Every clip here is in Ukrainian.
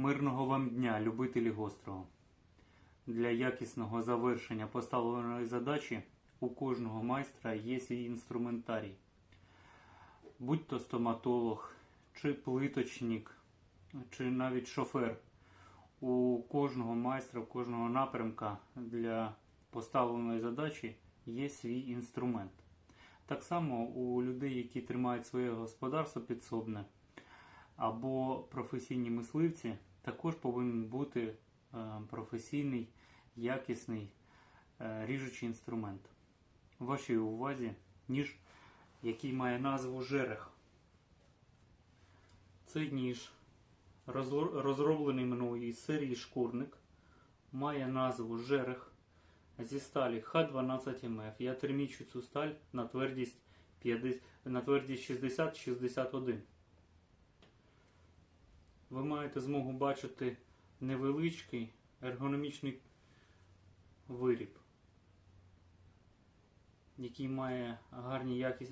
Мирного вам дня, любителі гострого. Для якісного завершення поставленої задачі у кожного майстра є свій інструментарій. Будь то стоматолог, чи плиточник, чи навіть шофер. У кожного майстра, у кожного напрямка для поставленої задачі є свій інструмент. Так само у людей, які тримають своє господарство підсобне, або професійні мисливці, також повинен бути е, професійний, якісний е, ріжучий інструмент. В вашій увазі ніж, який має назву жерех. Цей ніж, розроблений мною із серії шкурник, має назву жерех зі сталі Х12МФ. Я термічу цю сталь на твердість 50 на твердість 60-61. Ви маєте змогу бачити невеличкий ергономічний виріб, який має гарні, якіс...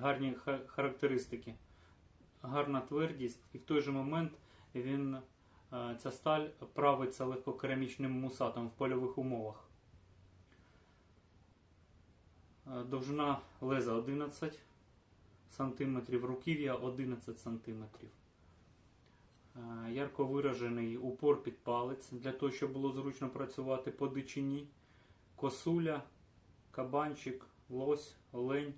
гарні характеристики, гарна твердість, і в той же момент він, е, ця сталь правиться легкокерамічним мусатом в польових умовах. Е, Довжина леза 11 см, руків'я 11 см. Е, Ярко виражений упор під палець для того, щоб було зручно працювати по дичині. Косуля, кабанчик, лось, олень.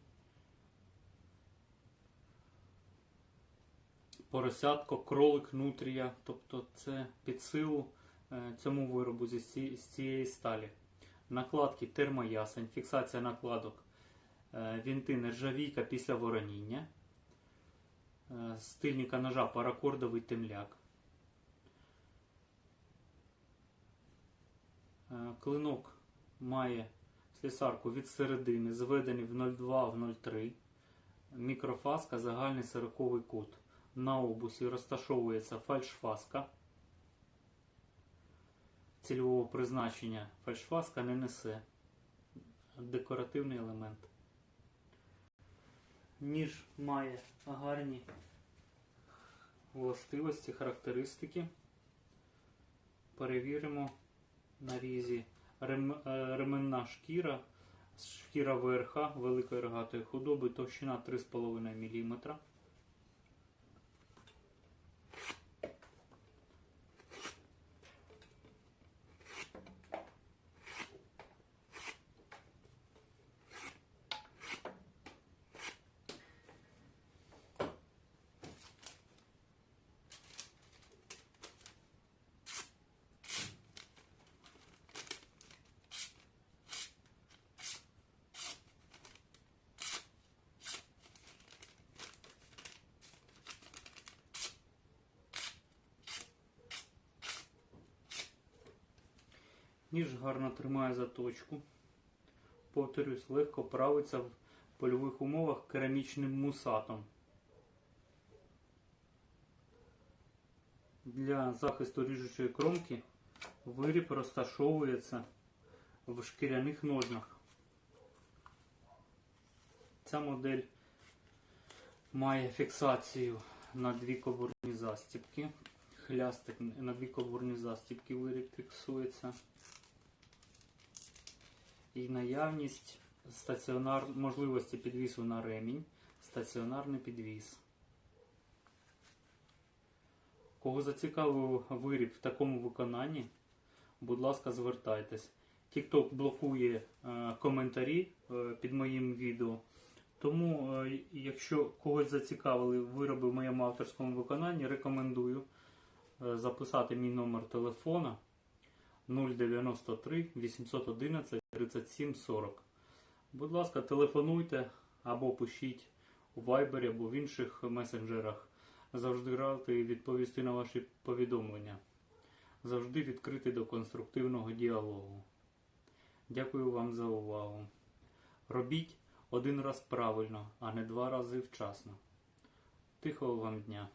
Поросятко, кролик, нутрія. Тобто це під силу е, цьому виробу з цієї сталі. Накладки термоясень, фіксація накладок, е, вінти нержавійка після вороніння. Е, з тильника ножа паракордовий темляк. Е, Клинок має слісарку від середини, зведений в 0,2 в 0,3. Мікрофаска, загальний сороковий кут. На обусі розташовується фальшфаска. Цільового призначення фальшфаска не несе. Декоративний елемент. Ніж має гарні властивості, характеристики. Перевіримо на різі Рем, е, ременна шкіра, шкіра ВРХ великої рогатої худоби, товщина 3,5 мм. Ніж гарно тримає заточку. Повторюсь, легко правиться в польових умовах керамічним мусатом. Для захисту ріжучої кромки виріб розташовується в шкіряних ножнах. Ця модель має фіксацію на дві кобурні застібки. Хлястик на дві кобурні застібки виріб фіксується. І наявність стаціонар... можливості підвісу на ремінь, стаціонарний підвіс. Кого зацікавив виріб в такому виконанні, будь ласка, звертайтесь. TikTok блокує е, коментарі е, під моїм відео. Тому, е, якщо когось зацікавили вироби в моєму авторському виконанні, рекомендую е, записати мій номер телефона 093 811 37 40. Будь ласка, телефонуйте або пишіть у Viber або в інших месенджерах. Завжди радий відповісти на ваші повідомлення. Завжди відкритий до конструктивного діалогу. Дякую вам за увагу. Робіть один раз правильно, а не два рази вчасно. Тихого вам дня!